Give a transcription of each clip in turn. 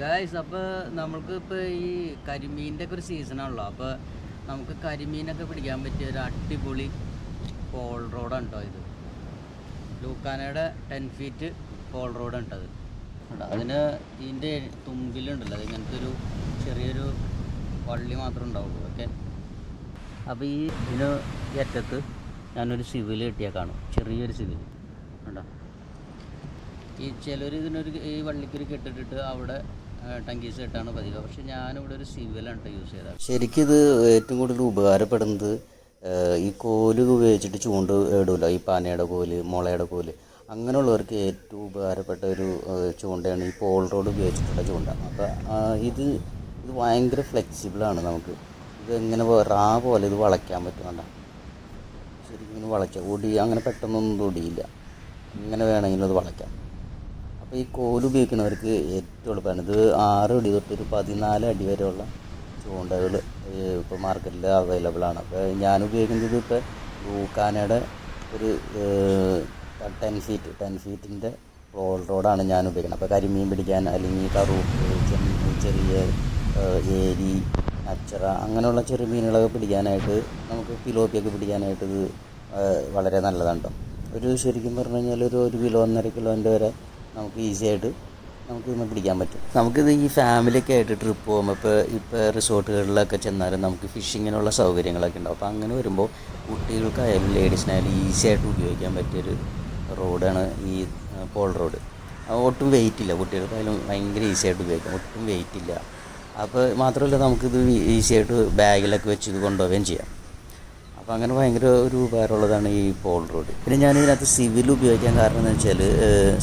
Guys അപ്പോൾ നമ്മൾക്ക് ഇപ്പോൾ ഈ കരിമീന്റെ ഒക്കെ ഒരു സീസണാണല്ലോ അപ്പോൾ നമുക്ക് കരിമീനൊക്കെ പിടിക്കാൻ പറ്റിയ ഒരു അടിപൊളി പോൾ റോഡാണ് കേട്ടോ ഇത്? ലൂക്കാനയുടെ ടെൻ ഫീറ്റ് പോൾ റോഡ് അത് അതിന് ഇതിന്റെ തുമ്പിലുണ്ടല്ലോ. അതിങ്ങനത്തെ ഒരു ചെറിയൊരു വള്ളി മാത്രമേ ഉണ്ടാവുള്ളൂ. ഓക്കെ അപ്പോൾ ഈ ഇതിന് ഏറ്റത്ത് ഞാനൊരു സിവിൽ കിട്ടിയാൽ കാണും ചെറിയൊരു സിവിൽ ഉണ്ടോ ഈ ചിലർ ഇതിനൊരു ഈ വള്ളിക്കൊരു കെട്ടിട്ടിട്ട് അവിടെ ടങ്കീസ് കെട്ടാണ് പതിവ്. പക്ഷെ ഞാനിവിടെ ഒരു സിവിലാണ് യൂസ് ചെയ്തത്. ശരിക്കും ഇത് ഏറ്റവും കൂടുതൽ ഉപകാരപ്പെടുന്നത് ഈ കോൽ ഉപയോഗിച്ചിട്ട് ചൂണ്ട് ഇടൂല. ഈ പാനയുടെ കോൽ മുളയുടെ കോൽ അങ്ങനെയുള്ളവർക്ക് ഏറ്റവും ഉപകാരപ്പെട്ട ഒരു ചൂണ്ടയാണ് ഈ പോൾ റോഡ് ഉപയോഗിച്ചിട്ടുള്ള ചൂണ്ട. അപ്പോൾ ഇത് ഇത് ഭയങ്കര ഫ്ലെക്സിബിളാണ് നമുക്ക്. ഇത് എങ്ങനെ റാ പോലെ ഇത് വളയ്ക്കാൻ പറ്റും കണ്ടോ. ശരിക്കും ഇങ്ങനെ വളയ്ക്കാം. ഒടി അങ്ങനെ പെട്ടെന്നൊന്നും ഒടിയില്ല. ഇങ്ങനെ വേണമെങ്കിലും അത് വളയ്ക്കാം. അപ്പോൾ ഈ കോൽ ഉപയോഗിക്കുന്നവർക്ക് ഏറ്റവും എളുപ്പമാണ്. ഇത് ആറ് അടി തൊട്ട് ഒരു പതിനാല് അടി വരെയുള്ള ചൂണ്ടകൾ ഇപ്പോൾ മാർക്കറ്റിൽ അവൈലബിൾ ആണ്. അപ്പോൾ ഞാൻ ഉപയോഗിക്കുന്നത് ഇപ്പോൾ ലൂക്കാനയുടെ ഒരു ടെൻ ഫീറ്റ് ടെൻ ഫീറ്റിന്റെ റോൾ റോഡാണ് ഞാൻ ഉപയോഗിക്കുന്നത്. അപ്പോൾ കരിമീൻ പിടിക്കാൻ അല്ലെങ്കിൽ കറൂപ്പ് ചെറിയ ഏരി അച്ചറ അങ്ങനെയുള്ള ചെറിയ മീനുകളൊക്കെ പിടിക്കാനായിട്ട് നമുക്ക് പിലോപ്പിയൊക്കെ പിടിക്കാനായിട്ട് ഇത് വളരെ നല്ലതാണ് കേട്ടോ ഒരു ശരിക്കും പറഞ്ഞു കഴിഞ്ഞാൽ ഒരു ഒരു കിലോ ഒന്നര കിലോന്റെ വരെ നമുക്ക് ഈസി ആയിട്ട് നമുക്ക് ഇന്ന് പിടിക്കാൻ പറ്റും. നമുക്കിത് ഈ ഫാമിലിയൊക്കെ ആയിട്ട് ട്രിപ്പ് പോകുമ്പോൾ ഇപ്പോൾ ഇപ്പോൾ റിസോർട്ടുകളിലൊക്കെ ചെന്നാലും നമുക്ക് ഫിഷിങ്ങിനുള്ള സൗകര്യങ്ങളൊക്കെ ഉണ്ടാവും. അപ്പോൾ അങ്ങനെ വരുമ്പോൾ കുട്ടികൾക്കായാലും ലേഡീസിനായാലും ഈസി ആയിട്ട് ഉപയോഗിക്കാൻ പറ്റിയൊരു റോഡാണ് ഈ പോൾ റോഡ് ഒട്ടും വെയിറ്റ് ഇല്ല. കുട്ടികൾക്കായാലും ഭയങ്കര ഈസി ആയിട്ട് ഉപയോഗിക്കാം. ഒട്ടും വെയിറ്റ് ഇല്ല. അപ്പോൾ മാത്രമല്ല നമുക്കിത് ഈസി ആയിട്ട് ബാഗിലൊക്കെ വെച്ച് ഇത് കൊണ്ടുപോവുകയും ചെയ്യാം. അപ്പോൾ അങ്ങനെ ഭയങ്കര ഒരു ഉപകാരമുള്ളതാണ് ഈ പോൾ റോഡ്. പിന്നെ ഞാൻ ഇതിനകത്ത് സിവിൽ ഉപയോഗിക്കാൻ കാരണം എന്ന് വെച്ചാൽ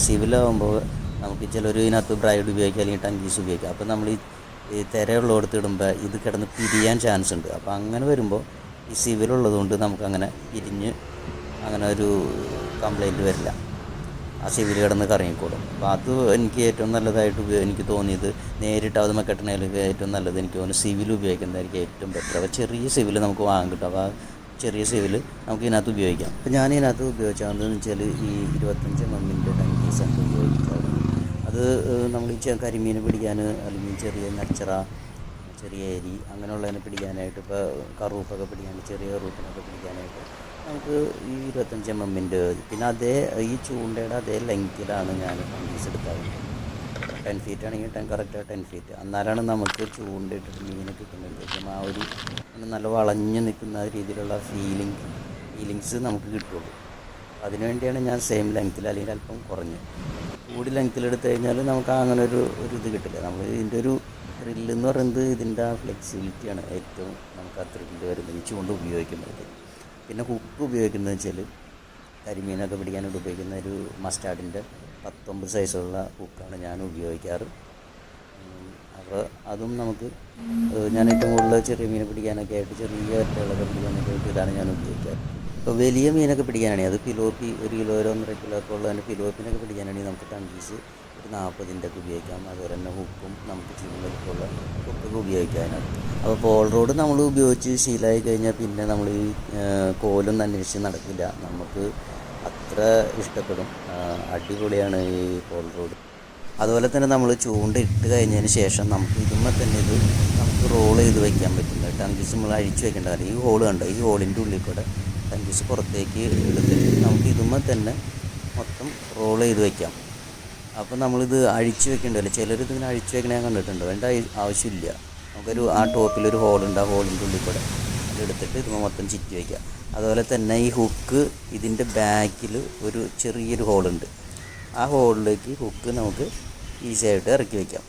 സിവിലാകുമ്പോൾ നമുക്ക് ചിലർ ഇതിനകത്ത് ബ്രൈഡ് ഉപയോഗിക്കുക അല്ലെങ്കിൽ ടങ്കീസ് ഉപയോഗിക്കുക അപ്പോൾ നമ്മൾ ഈ തിരയുള്ള തിരയുള്ളിടത്ത് ഇടുമ്പോൾ ഇത് കിടന്ന് പിരിയാൻ ചാൻസ് ഉണ്ട്. അപ്പോൾ അങ്ങനെ വരുമ്പോൾ ഈ സിവിലുള്ളതുകൊണ്ട് നമുക്കങ്ങനെ പിരിഞ്ഞ് അങ്ങനെ ഒരു കംപ്ലൈന്റ് വരില്ല. ആ സിവിൽ കിടന്ന് കറങ്ങിക്കോളും. അപ്പോൾ അത് എനിക്ക് ഏറ്റവും നല്ലതായിട്ട് എനിക്ക് തോന്നിയത് നേരിട്ട് അത് കെട്ടണേലൊക്കെ ഏറ്റവും നല്ലത് എനിക്ക് തോന്നുന്നു സിവിൽ ഉപയോഗിക്കുന്നതായിരിക്കും ഏറ്റവും ബെറ്റർ അപ്പോൾ ചെറിയ സിവിൽ നമുക്ക് വാങ്ങാൻ കിട്ടും. അപ്പോൾ ചെറിയ സേവിൽ നമുക്ക് ഇതിനകത്ത് ഉപയോഗിക്കാം. അപ്പോൾ ഞാൻ ഇതിനകത്ത് ഉപയോഗിച്ചാണെന്ന് വെച്ചാൽ ഈ ഇരുപത്തഞ്ച് മമ്മിന്റെ ടങ്കീസാണ് ഉപയോഗിച്ചത് അത് നമ്മൾ ഈ കരിമീനെ പിടിക്കാൻ അല്ലെങ്കിൽ ചെറിയ നച്ചറ ചെറിയ അരി അങ്ങനെയുള്ളതിനെ പിടിക്കാനായിട്ട് ഇപ്പോൾ കറൂപ്പൊക്കെ പിടിക്കാൻ ചെറിയ കറൂപ്പിനൊക്കെ പിടിക്കാനായിട്ട് നമുക്ക് ഈ ഇരുപത്തഞ്ച് എം എമ്മിന്റെ പിന്നെ അതേ ഈ ചൂണ്ടയുടെ അതേ ലെങ്തിലാണ് ഞാൻ പീസ് എടുക്കാറ് ടെൻ ഫീറ്റ് ആണെങ്കിൽ ടെൻ കറക്റ്റ് ടെൻ ഫീറ്റ് അന്നാലാണ് നമുക്ക് ചൂണ്ടിട്ട് മീനെ കിട്ടുന്നത്. ആ ഒരു നല്ല വളഞ്ഞു നിൽക്കുന്ന രീതിയിലുള്ള ഫീലിംഗ് ഫീലിങ്സ് നമുക്ക് കിട്ടുള്ളൂ. അതിനുവേണ്ടിയാണ് ഞാൻ സെയിം ലെങ്ത്തിൽ അല്ലെങ്കിൽ അല്പം കുറഞ്ഞ്. കൂടി ലെങ്ത്തിൽ എടുത്തു കഴിഞ്ഞാൽ നമുക്ക് അങ്ങനെ ഒരു ഒരു ഇത് കിട്ടില്ല. നമ്മൾ ഇതിന്റെ ഒരു ത്രില്ല് എന്ന് പറയുന്നത് ഇതിന്റെ ആ ഫ്ലെക്സിബിലിറ്റിയാണ് ഏറ്റവും നമുക്ക് ആ ത്രില്ല് വരുന്നത്. ഈ ചൂണ്ട ഉപയോഗിക്കുന്നത്. പിന്നെ ഹുക്ക് ഉപയോഗിക്കുന്നത് വെച്ചാൽ കരിമീനൊക്കെ പിടിക്കാനായിട്ട് ഉപയോഗിക്കുന്ന ഒരു മസ്റ്റാർഡിന്റെ പത്തൊമ്പത് സൈസുള്ള ഹുക്കാണ് ഞാൻ ഉപയോഗിക്കാറ്. അപ്പോൾ അതും നമുക്ക് ഞാൻ ഏറ്റവും കൂടുതൽ ചെറിയ മീനെ പിടിക്കാനൊക്കെ ആയിട്ട് ചെറിയ ഒറ്റകളൊക്കെ പിടിക്കാനൊക്കെ ആയിട്ട് ഇതാണ് ഞാൻ ഉപയോഗിക്കാറ്. ഇപ്പോൾ വലിയ മീനൊക്കെ പിടിക്കാനാണെങ്കിൽ അത് പിലോപ്പി ഒരു കിലോ ഒരു ഒന്നര കിലോ ഒക്കെ ഉള്ളതിന് പിലോപ്പിനൊക്കെ പിടിക്കാനാണെങ്കിൽ നമുക്ക് ടങ്കീസ് ഒരു നാൽപ്പതിന്റെ ഒക്കെ ഉപയോഗിക്കാം. അതുപോലെ തന്നെ ഹുക്കും നമുക്ക് വലിപ്പമുള്ള ഹുക്കൊക്കെ ഉപയോഗിക്കാനാണ്. അപ്പോൾ പോൾ റോഡ് നമ്മൾ ഉപയോഗിച്ച് ശീലമായി കഴിഞ്ഞാൽ പിന്നെ നമ്മൾ ഈ കോലൊന്നും അന്വേഷിച്ച് നടക്കില്ല. നമുക്ക് അത്ര ഇഷ്ടപ്പെടും. അടിപൊളിയാണ് ഈ ഹോൾ റോഡ്. അതുപോലെ തന്നെ നമ്മൾ ചൂണ്ട ഇട്ട് കഴിഞ്ഞതിന് ശേഷം നമുക്ക് ഇതുമ്മേ തന്നെ ഇത് നമുക്ക് റോൾ ചെയ്ത് വയ്ക്കാൻ പറ്റില്ല. ടങ്കീസ് നമ്മൾ അഴിച്ചു വെക്കേണ്ട കാര്യം. ഈ ഹോൾ കണ്ടോ? ഈ ഹോളിന്റെ ഉള്ളിൽ കൂടെ ടങ്കീസ് പുറത്തേക്ക് എടുത്തിട്ട് നമുക്ക് ഇതുമ്മേ തന്നെ മൊത്തം റോൾ ചെയ്ത് വയ്ക്കാം അപ്പോൾ നമ്മളിത് അഴിച്ചു വെക്കേണ്ടല്ലോ ചിലർ ഇതിങ്ങനെ അഴിച്ചു വെക്കണേ ഞാൻ കണ്ടിട്ടുണ്ട്. അതിന്റെ ആവശ്യമില്ല. നമുക്കൊരു ആ ടോപ്പിലൊരു ഹോളുണ്ട് ആ ഹോളിന്റെ ഉള്ളിൽ കൂടെ അതെടുത്തിട്ട് ഇത് മൊത്തം ചിറ്റി വയ്ക്കുക അതുപോലെ തന്നെ ഈ ഹുക്ക് ഇതിന്റെ ബാക്കിൽ ഒരു ചെറിയൊരു ഹോളുണ്ട്. ആ ഹോളിലേക്ക് ഹുക്ക് നമുക്ക് ഈസി ആയിട്ട് ഇറക്കി വയ്ക്കാം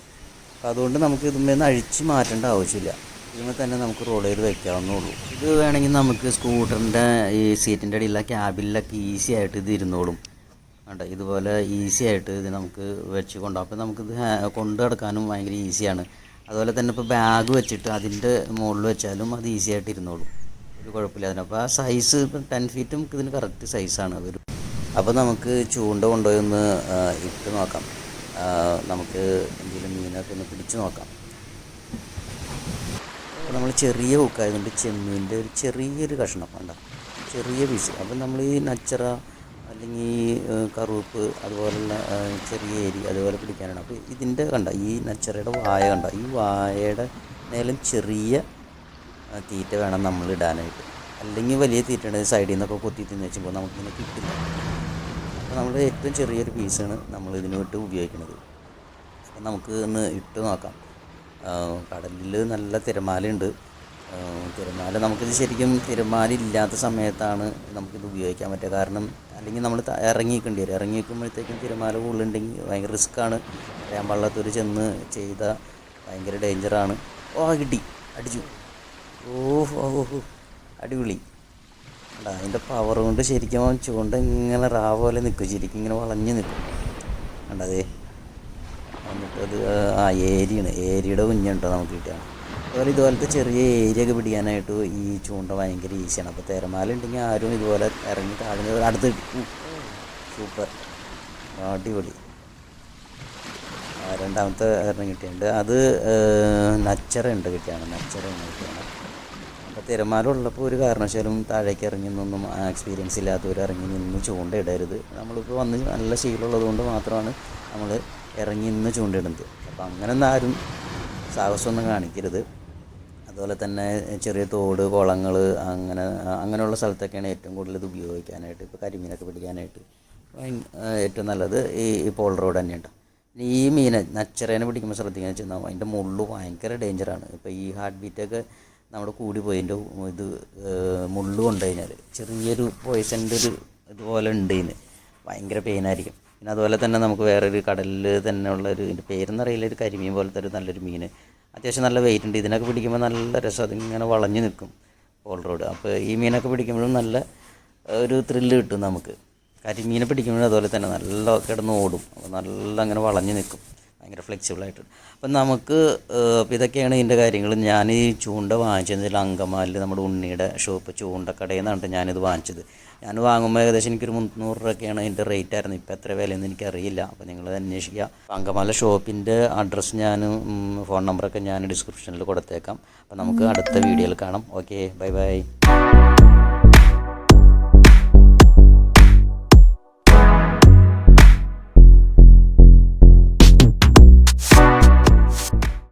അപ്പോൾ അതുകൊണ്ട് നമുക്ക് ഇതുമ്മേന്ന് അഴിച്ച് മാറ്റേണ്ട ആവശ്യമില്ല. ഇതിന്മേൽ തന്നെ നമുക്ക് റോൾ ചെയ്ത് വയ്ക്കാവുന്നുള്ളൂ ഇത് വേണമെങ്കിൽ നമുക്ക് സ്കൂട്ടറിന്റെ ഈ സീറ്റിന്റെ അടിയിലുള്ള ക്യാബിലൊക്കെ ഈസി ആയിട്ട് ഇത് ഇരുന്നോളും. വേണ്ട ഇതുപോലെ ഈസി ആയിട്ട് ഇത് നമുക്ക് വെച്ച് കൊണ്ടുപോകാം അപ്പോൾ നമുക്കിത് കൊണ്ട് നടക്കാനും ഭയങ്കര ഈസിയാണ്. അതുപോലെ തന്നെ ഇപ്പോൾ ബാഗ് വെച്ചിട്ട് അതിന്റെ മുകളിൽ വെച്ചാലും അത് ഈസി ആയിട്ട് ഇരുന്നോളും. ഒരു കുഴപ്പമില്ല. അപ്പോൾ ആ സൈസ് ഇപ്പം ടെൻ ഫീറ്റ് ഇതിന് കറക്റ്റ് സൈസാണ് ഒരു അപ്പോൾ നമുക്ക് ചൂണ്ട കൊണ്ടുപോയി ഒന്ന് ഇട്ട് നോക്കാം. നമുക്ക് എന്തെങ്കിലും മീനൊക്കെ ഒന്ന് പിടിച്ച് നോക്കാം. അപ്പോൾ നമ്മൾ ചെറിയ ഹുക്കായതുകൊണ്ട് ചെമ്മീന്റെ ഒരു ചെറിയൊരു കഷ്ണം വേണ്ട ചെറിയ പീസ് അപ്പം നമ്മൾ ഈ നച്ചറ അല്ലെങ്കിൽ കറുപ്പ് അതുപോലുള്ള ചെറിയ എരി അതുപോലെ പിടിക്കാനാണ്. അപ്പോൾ ഇതിന്റെ കണ്ട ഈ നച്ചറയുടെ വായ കണ്ട. ഈ വായയുടെ നേരം ചെറിയ തീറ്റ വേണം നമ്മൾ ഇടാനായിട്ട്. അല്ലെങ്കിൽ വലിയ തീറ്റ ഉണ്ടെങ്കിൽ സൈഡിൽ നിന്നൊക്കെ കൊത്തി തിന്ന് വെച്ചുമ്പോൾ നമുക്കിങ്ങനെ കിട്ടില്ല. അപ്പോൾ നമ്മൾ ഏറ്റവും ചെറിയൊരു പീസാണ് നമ്മൾ ഇതിന് വേണ്ടി ഉപയോഗിക്കുന്നത്. അപ്പം നമുക്ക് ഒന്ന് ഇട്ട് നോക്കാം. കടലിൽ നല്ല തിരമാലയുണ്ട്. തിരമാല നമുക്കിത് ശരിക്കും തിരമാല ഇല്ലാത്ത സമയത്താണ് നമുക്കിത് ഉപയോഗിക്കാൻ പറ്റുക. കാരണം അല്ലെങ്കിൽ നമ്മൾ ഇറങ്ങിക്കേണ്ടി വരും. ഇറങ്ങി നിൽക്കുമ്പോഴത്തേക്കും തിരമാല കൂടുതലുണ്ടെങ്കിൽ ഭയങ്കര റിസ്ക്കാണ് അറിയാൻ പാടില്ലാത്തൊരു ചെന്ന് ചെയ്ത ഭയങ്കര ഡേഞ്ചറാണ് ഓ കിട്ടി. അടിച്ചു. ഓ ഓ ഓ, ഓ അടിപൊളി. അല്ല അതിന്റെ പവർ കൊണ്ട് ശരിക്കും ചൂണ്ട ഇങ്ങനെ റാ പോലെ നിൽക്കും. ശരിക്കും ഇങ്ങനെ വളഞ്ഞ് നിൽക്കും. കണ്ടതേ എന്നിട്ടത് ആ ഏരിയാണ്. ഏരിയുടെ കുഞ്ഞുണ്ടോ നമുക്ക് കിട്ടുക അതുപോലെ ഇതുപോലത്തെ ചെറിയ ഏരിയ ഒക്കെ പിടിക്കാനായിട്ട് ഈ ചൂണ്ട ഭയങ്കര ഈസിയാണ് അപ്പോൾ തിരമാല ഉണ്ടെങ്കിൽ ആരും ഇതുപോലെ ഇറങ്ങി താഴ്ന്ന് അടുത്ത് സൂപ്പർ. അടിപൊളി. രണ്ടാമത്തെ ഒരെണ്ണം കിട്ടിയിട്ടുണ്ട്. അത് നച്ചറ ഉണ്ട് കിട്ടിയാണ് നച്ചറ കിട്ടിയാണ് അപ്പോൾ തിരമാല ഉള്ളപ്പോൾ ഒരു കാരണവശാലും താഴേക്ക് ഇറങ്ങി നിന്നൊന്നും എക്സ്പീരിയൻസ് ഇല്ലാത്തവർ ഇറങ്ങി നിന്ന് ചൂണ്ടയിടരുത്. നമ്മളിപ്പോൾ വന്ന് നല്ല ശീലമുള്ളത് കൊണ്ട് മാത്രമാണ് നമ്മൾ ഇറങ്ങി നിന്ന് ചൂണ്ടയിടുന്നത്. അപ്പോൾ അങ്ങനെയൊന്നും ആരും സാഹസമൊന്നും കാണിക്കരുത്. അതുപോലെ തന്നെ ചെറിയ തോട് കുളങ്ങൾ അങ്ങനെ അങ്ങനെയുള്ള സ്ഥലത്തൊക്കെയാണ് ഏറ്റവും കൂടുതൽ ഇത് ഉപയോഗിക്കാനായിട്ട് ഇപ്പോൾ കരിമീനൊക്കെ പിടിക്കാനായിട്ട് ഏറ്റവും നല്ലത് ഈ പോൾ റോഡ് തന്നെയുണ്ട് ഈ മീനെ നച്ചറേനെ പിടിക്കുമ്പോൾ ശ്രദ്ധിക്കുക വെച്ചാൽ അതിന്റെ മുള്ളു ഭയങ്കര ഡേഞ്ചറാണ് ഇപ്പോൾ ഈ ഹാർട്ട് ബീറ്റൊക്കെ നമ്മുടെ കൂടി പോയതിന്റെ ഇത് മുള്ള് കൊണ്ട് ചെറിയൊരു പോയിസന്റെ ഒരു ഇതുപോലെ ഉണ്ട് ഇതിന് ഭയങ്കര പെയിനായിരിക്കും പിന്നെ അതുപോലെ തന്നെ നമുക്ക് വേറൊരു കടലിൽ തന്നെ ഉള്ള ഒരു ഇതിന്റെ പേരെന്നറിയില്ല ഒരു കരിമീൻ പോലത്തെ ഒരു നല്ലൊരു മീൻ. അത്യാവശ്യം നല്ല വെയിറ്റ് ഉണ്ട്. ഇതിനൊക്കെ പിടിക്കുമ്പോൾ നല്ല രസം. അതിങ്ങനെ വളഞ്ഞു നിൽക്കും പോൾ റോഡ് അപ്പോൾ ഈ മീനൊക്കെ പിടിക്കുമ്പോഴും നല്ല ഒരു ത്രില്ല് കിട്ടും നമുക്ക്. കരിമീനെ പിടിക്കുമ്പോഴും അതുപോലെ തന്നെ നല്ല കിടന്ന് ഓടും. അപ്പോൾ നല്ല അങ്ങനെ വളഞ്ഞു നിൽക്കും. ഭയങ്കര ഫ്ലെക്സിബിളായിട്ട് അപ്പം നമുക്ക് ഇതൊക്കെയാണ് ഇതിന്റെ കാര്യങ്ങൾ. ഞാൻ ഈ ചൂണ്ട വാങ്ങിച്ചതിൽ അങ്കമാലിൽ നമ്മുടെ ഉണ്ണിയുടെ ഷോപ്പ് ചൂണ്ടക്കടയിൽ നിന്നാണ് ഞാനിത് വാങ്ങിച്ചത്. ഞാൻ വാങ്ങുമ്പോൾ ഏകദേശം എനിക്കൊരു മുന്നൂറ് രൂപയൊക്കെയാണ് അതിന്റെ റേറ്റ് ആയിരുന്നു. ഇപ്പോൾ എത്ര വിലയെന്ന് എനിക്കറിയില്ല. അപ്പോൾ നിങ്ങൾ അന്വേഷിക്കുക. അങ്കമാല ഷോപ്പിന്റെ അഡ്രസ്സ് ഞാൻ ഫോൺ നമ്പറൊക്കെ ഞാൻ ഡിസ്ക്രിപ്ഷനിൽ കൊടുത്തേക്കാം. അപ്പോൾ നമുക്ക് അടുത്ത വീഡിയോയിൽ കാണാം. Okay bye bye